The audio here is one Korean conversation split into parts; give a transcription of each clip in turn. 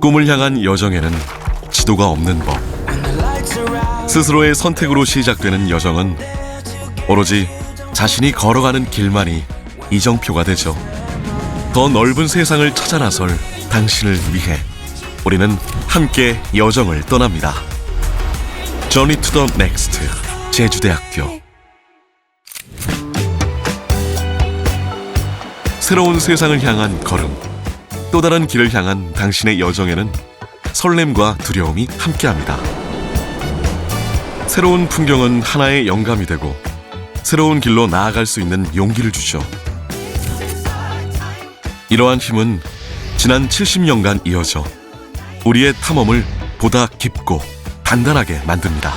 꿈을 향한 여정에는 지도가 없는 법. 스스로의 선택으로 시작되는 여정은 오로지 자신이 걸어가는 길만이 이정표가 되죠. 더 넓은 세상을 찾아 나설 당신을 위해 우리는 함께 여정을 떠납니다. Journey to the Next 제주대학교 새로운 세상을 향한 걸음 또 다른 길을 향한 당신의 여정에는 설렘과 두려움이 함께합니다. 새로운 풍경은 하나의 영감이 되고 새로운 길로 나아갈 수 있는 용기를 주죠. 이러한 힘은 지난 70년간 이어져 우리의 탐험을 보다 깊고 단단하게 만듭니다.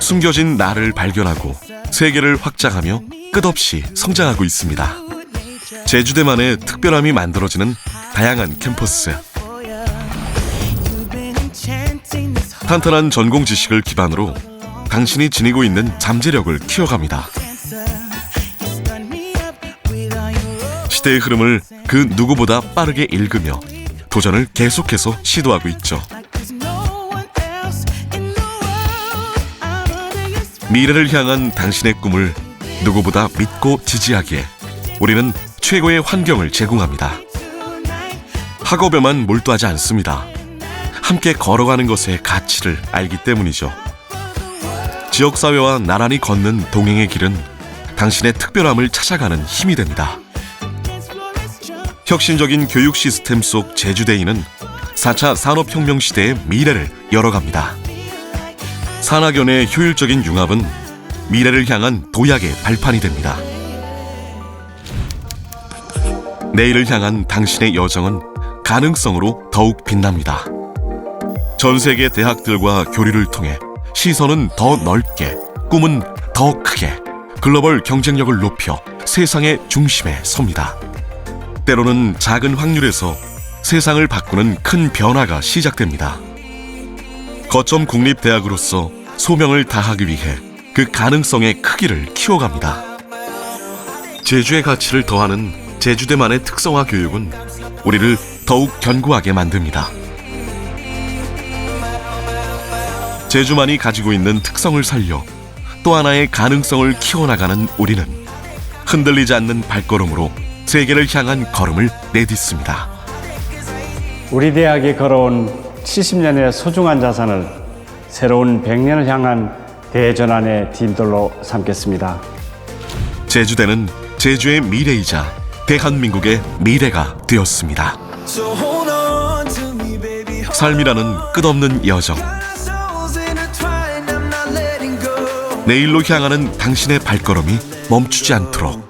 숨겨진 나를 발견하고 세계를 확장하며 끝없이 성장하고 있습니다. 제주대만의 특별함이 만들어지는 다양한 캠퍼스. 탄탄한 전공 지식을 기반으로 당신이 지니고 있는 잠재력을 키워갑니다. 시대의 흐름을 그 누구보다 빠르게 읽으며 도전을 계속해서 시도하고 있죠. 미래를 향한 당신의 꿈을 누구보다 믿고 지지하기에 우리는 최고의 환경을 제공합니다. 학업에만 몰두하지 않습니다. 함께 걸어가는 것의 가치를 알기 때문이죠. 지역사회와 나란히 걷는 동행의 길은 당신의 특별함을 찾아가는 힘이 됩니다. 혁신적인 교육 시스템 속 제주대인은 4차 산업혁명 시대의 미래를 열어갑니다. 산학연의 효율적인 융합은 미래를 향한 도약의 발판이 됩니다. 내일을 향한 당신의 여정은 가능성으로 더욱 빛납니다. 전 세계 대학들과 교류를 통해 시선은 더 넓게, 꿈은 더 크게, 글로벌 경쟁력을 높여 세상의 중심에 섭니다. 때로는 작은 확률에서 세상을 바꾸는 큰 변화가 시작됩니다. 거점 국립대학으로서 소명을 다하기 위해 그 가능성의 크기를 키워갑니다. 제주의 가치를 더하는 제주대만의 특성화 교육은 우리를 더욱 견고하게 만듭니다. 제주만이 가지고 있는 특성을 살려 또 하나의 가능성을 키워나가는 우리는 흔들리지 않는 발걸음으로 세계를 향한 걸음을 내딛습니다. 우리 대학이 걸어온 70년의 소중한 자산을 새로운 100년을 향한 대전환의 팀들로 삼겠습니다. 제주대는 제주의 미래이자 대한민국의 미래가 되었습니다. 삶이라는 끝없는 여정. 내일로 향하는 당신의 발걸음이 멈추지 않도록.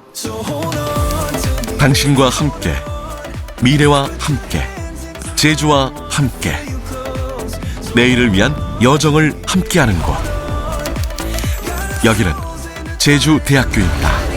당신과 함께, 미래와 함께, 제주와 함께, 내일을 위한 여정을 함께하는 곳. 여기는 제주대학교입니다.